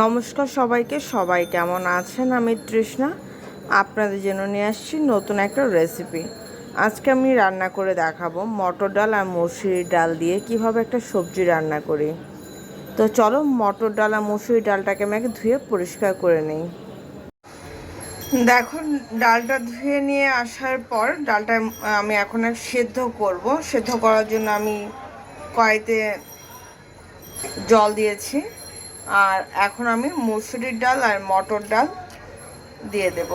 নমস্কার সবাইকে। সবাই কেমন আছেন? আমি তৃষ্ণা। আপনাদের জন্য নিয়ে আসছি নতুন একটা রেসিপি আজকে আমি রান্না করে দেখাবো মটর ডাল আর মসুরি ডাল দিয়ে কীভাবে একটা সবজি রান্না করি। তো চলো মটর ডাল আর মসুরি ডালটাকে আমি ধুয়ে পরিষ্কার করে নিই। দেখো ডালটা ধুয়ে নিয়ে আসার পর ডালটা আমি এখন আর সেদ্ধ করব। সেদ্ধ করার জন্য আমি কড়াইতে জল দিয়েছি। আর এখন আমি মুসুরির ডাল আর মটর ডাল দিয়ে দেব।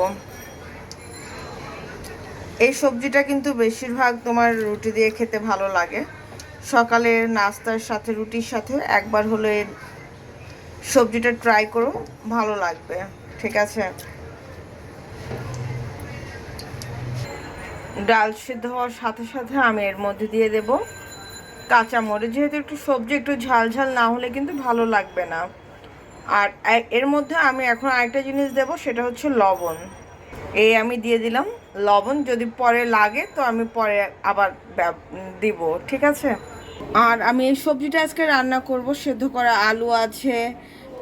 এই সবজিটা কিন্তু বেশিরভাগ তোমার রুটি দিয়ে খেতে ভালো লাগে। সকালে নাস্তার সাথে, রুটির সাথে একবার হলে সবজিটা ট্রাই করো, ভালো লাগবে, ঠিক আছে? ডাল সিদ্ধ হওয়ার সাথে সাথে আমি এর মধ্যে দিয়ে দেব কাঁচামরিচ। যেহেতু একটু সবজি, একটু ঝাল ঝাল না হলে কিন্তু ভালো লাগবে না। আর এর মধ্যে আমি এখন আরেকটা জিনিস দেব, সেটা হচ্ছে লবণ। এই আমি দিয়ে দিলাম লবণ, যদি পরে লাগে তো আমি পরে আবার দিব, ঠিক আছে? আর আমি এই সবজিটা আজকে রান্না করব, সেদ্ধ করা আলু আছে,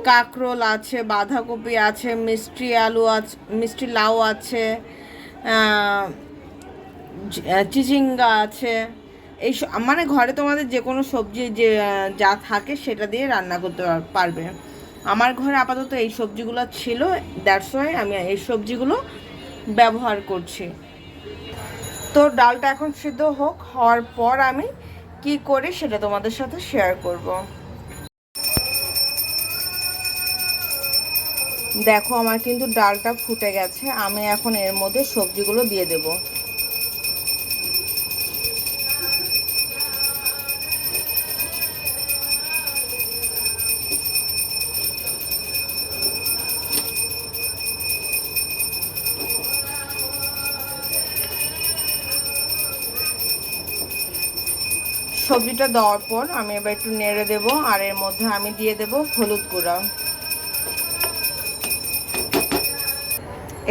কাঁকরোল আছে, বাঁধাকপি আছে, মিষ্টি আলু আছে মিষ্টি লাউ আছে চিচিঙ্গা আছে। এই মানে ঘরে তোমাদের যে কোনো সবজি যে যা থাকে সেটা দিয়ে রান্না করতে পার- পারবে। আমার ঘরে আপাতত এই সবজিগুলো ছিল দ্যাটস ওয়াই আমি এই সবজিগুলো ব্যবহার করছি। তো ডালটা এখন সিদ্ধ হোক, হওয়ার পর আমি কি করি সেটা তোমাদের সাথে শেয়ার করব। দেখো, আমার কিন্তু ডালটা ফুটে গেছে, আমি এখন এর মধ্যে সবজিগুলো দিয়ে দেবো। সবজিটা দেওয়ার পর আমি এবার একটু নেড়ে দেব, আর এর মধ্যে আমি দিয়ে দেব হলুদ গুঁড়া।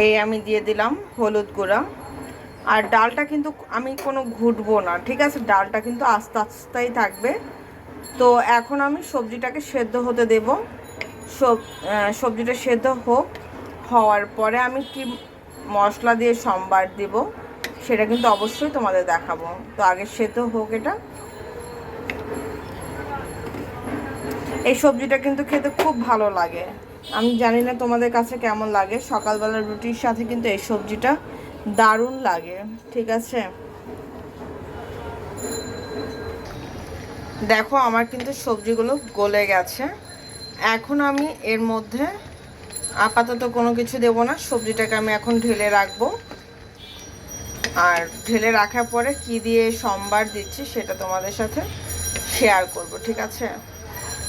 এই আমি দিয়ে দিলাম হলুদ গুঁড়া। আর ডালটা কিন্তু আমি কোনো ঘুটবো না, ঠিক আছে? ডালটা কিন্তু আস্তে আস্তেই থাকবে। তো এখন আমি সবজিটাকে সেদ্ধ হতে দেব। সব সবজিটা সেদ্ধ হোক, হওয়ার পরে আমি কি মশলা দিয়ে সম্বার দেব, সেটা কিন্তু অবশ্যই তোমাদের দেখাবো। তো আগে সেদ্ধ হোক এটা এই সবজিটা কিন্তু খেতে খুব ভালো লাগে। আমি জানি না তোমাদের কাছে কেমন লাগে। সকালবেলা রুটির সাথে কিন্তু এই সবজিটা দারুণ লাগে। ঠিক আছে? দেখো, আমার কিন্তু সবজিগুলো গলে গেছে। এখন আমি এর মধ্যে আপাতত কোনো কিছু দেব না। সবজিটাকে আমি এখন ঢেলে রাখব। আর ঢেলে রাখার পরে কি দিয়ে সম্বার দিচ্ছি সেটা তোমাদের সাথে শেয়ার করব, ঠিক আছে?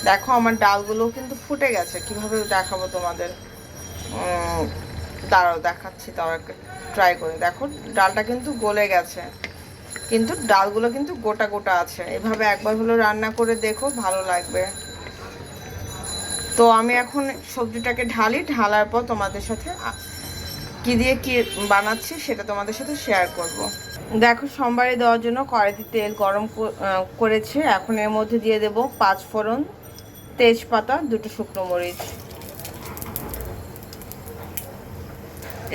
দেখো আমার ডালগুলো কিন্তু ফুটে গেছে। কীভাবে দেখাবো তোমাদের? দাঁড়াও, দেখাচ্ছি, তাও ট্রাই করে। দেখো, ডালটা কিন্তু গলে গেছে। কিন্তু ডালগুলো কিন্তু গোটা গোটা আছে। এভাবে একবার হলো রান্না করে দেখো, ভালো লাগবে। তো আমি এখন সবজিটাকে ঢালি। ঢালার পর তোমাদের সাথে কি দিয়ে কি বানাচ্ছি সেটা তোমাদের সাথে শেয়ার করব। দেখো, সোমবারে দেওয়ার জন্য কড়াইতে তেল গরম করেছে। এখন এর মধ্যে দিয়ে দেবো পাঁচ ফোড়ন তেজপাতা, দুটো শুকনো মরিচ।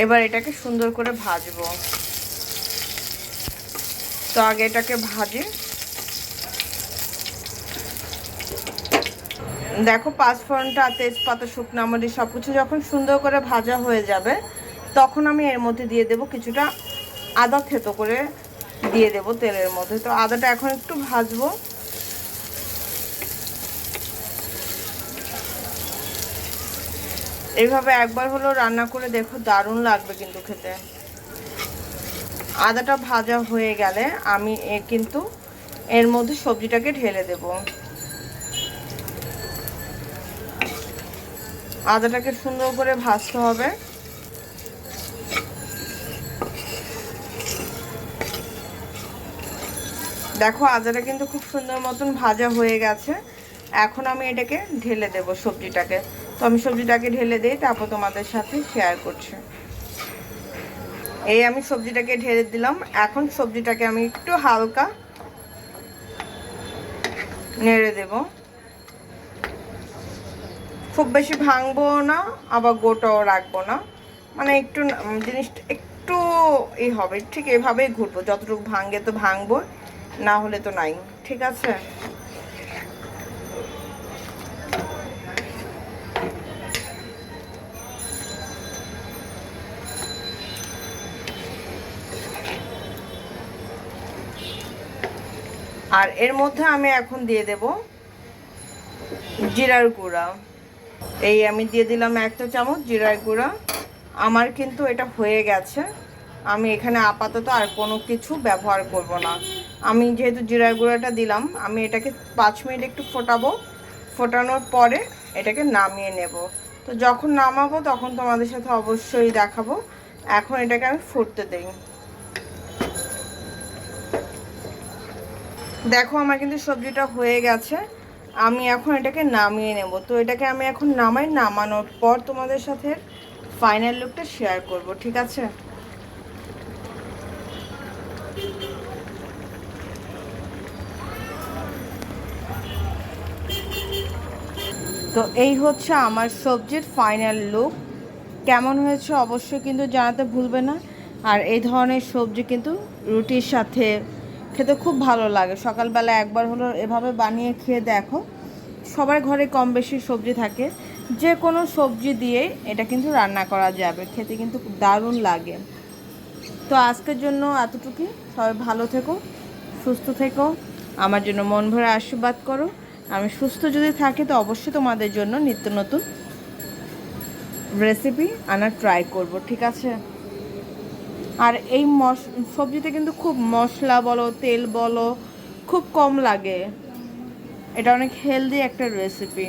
এবার এটাকে সুন্দর করে ভাজবো। তো আগে এটাকে ভাজি। দেখো পাঁচফোড়নটা, তেজপাতা, শুকনো মরিচ সব কিছু যখন সুন্দর করে ভাজা হয়ে যাবে, তখন আমি এর মধ্যে দিয়ে দেব কিছুটা আদা থেতো করে দিয়ে দেব তেলের মধ্যে। তো আদাটা এখন একটু ভাজবো। এইভাবে একবার হলো রান্না করে দেখো, দারুণ লাগবে কিন্তু খেতে। আদাটা ভাজা হয়ে গেলে আমি এ কিন্তু এর মধ্যে সবজিটাকে ঢেলে দেব। আদাটাকে সুন্দর করে ভাজতে হবে। দেখো, আদাটা কিন্তু খুব সুন্দর মতন ভাজা হয়ে গেছে। এখন আমি এটাকে ঢেলে দেব সবজিটাকে। তো আমি সবজিটাকে ঢেলে দিই তারপর তোমাদের সাথে শেয়ার করছি। এই আমি সবজিটাকে ঢেলে দিলাম। এখন সবজিটাকে আমি একটু হালকা নেড়ে দেব। খুব বেশি ভাঙবো না, আবার গোটাও রাখব না। মানে একটু জিনিসটা একটু ই হবে, ঠিক এভাবেই ঘুরবো। যতটুকু ভাঙে তো ভাঙবো, না হলে তো নাই, ঠিক আছে? আর এর মধ্যে আমি এখন দিয়ে দেব জিরার গুঁড়া। এই আমি দিয়ে দিলাম একটা চামচ জিরার গুঁড়া। আমার কিন্তু এটা হয়ে গেছে। আমি এখানে আপাতত আর কোনো কিছু ব্যবহার করব না। আমি যেহেতু জিরার গুঁড়াটা দিলাম, আমি এটাকে পাঁচ মিনিট একটু ফোটাবো। ফোটানোর পরে এটাকে নামিয়ে নেব। তো যখন নামাবো তখন তোমাদের সাথে অবশ্যই দেখাবো। এখন এটাকে আমি ফুটতে দিই। দেখো, আমার কিন্তু সবজিটা হয়ে গেছে। আমি এখন এটাকে নামিয়ে নেব। তো এটাকে আমি এখন নামাই, নামানোর পর তোমাদের সাথে ফাইনাল লুকটা শেয়ার করব, ঠিক আছে? তো এই হচ্ছে আমার সবজির ফাইনাল লুক কেমন হয়েছে অবশ্যই কিন্তু জানাতে ভুলবে না। আর এই ধরনের সবজি কিন্তু রুটির সাথে খেতে খুব ভালো লাগে। সকালবেলা একবার হলো এভাবে বানিয়ে খেয়ে দেখো। সবার ঘরে কম বেশি সবজি থাকে। যে কোনো সবজি দিয়ে এটা কিন্তু রান্না করা যাবে। খেতে কিন্তু দারুণ লাগে। তো আজকের জন্য এতটুকুই। সবাই ভালো থেকো, সুস্থ থেকো। আমার জন্য মন ভরে আশীর্বাদ করো। আমি সুস্থ যদি থাকি তো অবশ্যই তোমাদের জন্য নিত্য নতুন রেসিপি আনার ট্রাই করব। ঠিক আছে? আর এই মশ, সবজিতে কিন্তু খুব মশলা বলো, তেল বলো, খুব কম লাগে। এটা অনেক হেলদি একটা রেসিপি